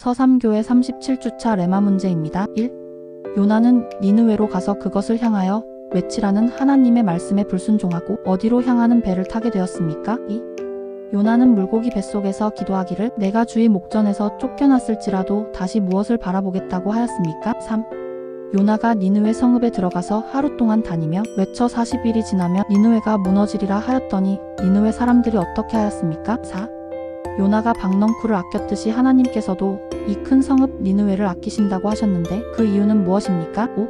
서삼교회 37주차 레마 문제입니다. 1. 요나는 니느웨로 가서 그것을 향하여 외치라는 하나님의 말씀에 불순종하고 어디로 향하는 배를 타게 되었습니까? 2. 요나는 물고기 뱃속에서 기도하기를 내가 주의 목전에서 쫓겨났을지라도 다시 무엇을 바라보겠다고 하였습니까? 3. 요나가 니느웨 성읍에 들어가서 하루 동안 다니며 외쳐 40일이 지나면 니느웨가 무너지리라 하였더니 니느웨 사람들이 어떻게 하였습니까? 4. 요나가 박넝쿨을 아꼈듯이 하나님께서도 이 큰 성읍 니느웨를 아끼신다고 하셨는데 그 이유는 무엇입니까? 5.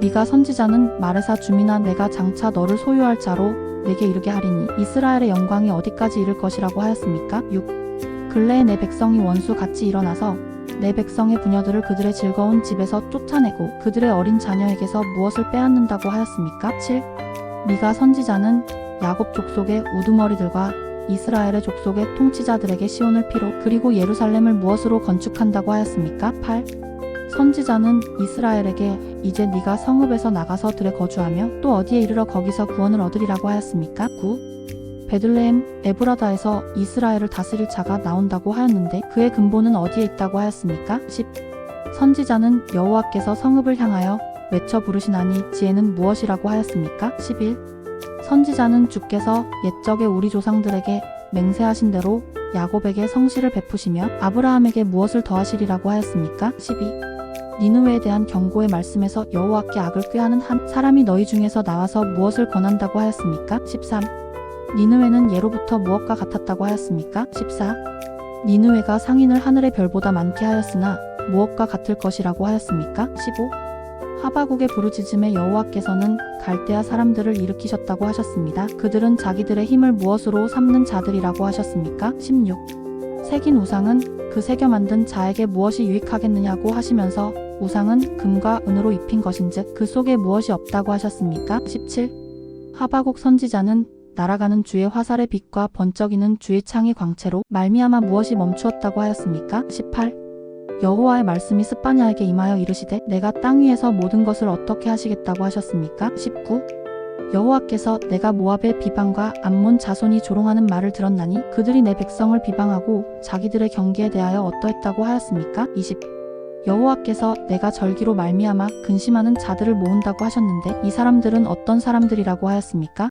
네가 선지자는 마레사 주민아 내가 장차 너를 소유할 자로 내게 이르게 하리니 이스라엘의 영광이 어디까지 이를 것이라고 하였습니까? 6. 근래에 내 백성이 원수 같이 일어나서 내 백성의 부녀들을 그들의 즐거운 집에서 쫓아내고 그들의 어린 자녀에게서 무엇을 빼앗는다고 하였습니까? 7. 네가 선지자는 야곱 족속의 우두머리들과 이스라엘의 족속의 통치자들에게 시온을 피로 그리고 예루살렘을 무엇으로 건축한다고 하였습니까? 8. 선지자는 이스라엘에게 이제 네가 성읍에서 나가서 들에 거주하며 또 어디에 이르러 거기서 구원을 얻으리라고 하였습니까? 9. 베들레헴 에브라다에서 이스라엘을 다스릴 자가 나온다고 하였는데 그의 근본은 어디에 있다고 하였습니까? 10. 선지자는 여호와께서 성읍을 향하여 외쳐 부르시나니 지혜는 무엇이라고 하였습니까? 11. 선지자는 주께서 옛적에 우리 조상들에게 맹세하신 대로 야곱에게 성실을 베푸시며 아브라함에게 무엇을 더하시리라고 하였습니까? 12. 니느웨에 대한 경고의 말씀에서 여호와께 악을 꾀하는 한 사람이 너희 중에서 나와서 무엇을 권한다고 하였습니까? 13. 니느웨는 예로부터 무엇과 같았다고 하였습니까? 14. 니느웨가 상인을 하늘의 별보다 많게 하였으나 무엇과 같을 것이라고 하였습니까? 15. 하바국의 부르짖음에 여호와께서는 갈대아 사람들을 일으키셨다고 하셨습니다. 그들은 자기들의 힘을 무엇으로 삼는 자들이라고 하셨습니까? 16. 새긴 우상은 그 새겨 만든 자에게 무엇이 유익하겠느냐고 하시면서 우상은 금과 은으로 입힌 것인즉 그 속에 무엇이 없다고 하셨습니까? 17. 하바국 선지자는 날아가는 주의 화살의 빛과 번쩍이는 주의 창의 광채로 말미암아 무엇이 멈추었다고 하였습니까? 18. 여호와의 말씀이 스파냐에게 임하여 이르시되 내가 땅 위에서 모든 것을 어떻게 하시겠다고 하셨습니까? 19. 여호와께서 내가 모압의 비방과 암몬 자손이 조롱하는 말을 들었나니 그들이 내 백성을 비방하고 자기들의 경계에 대하여 어떠했다고 하였습니까? 20. 여호와께서 내가 절기로 말미암아 근심하는 자들을 모은다고 하셨는데 이 사람들은 어떤 사람들이라고 하였습니까?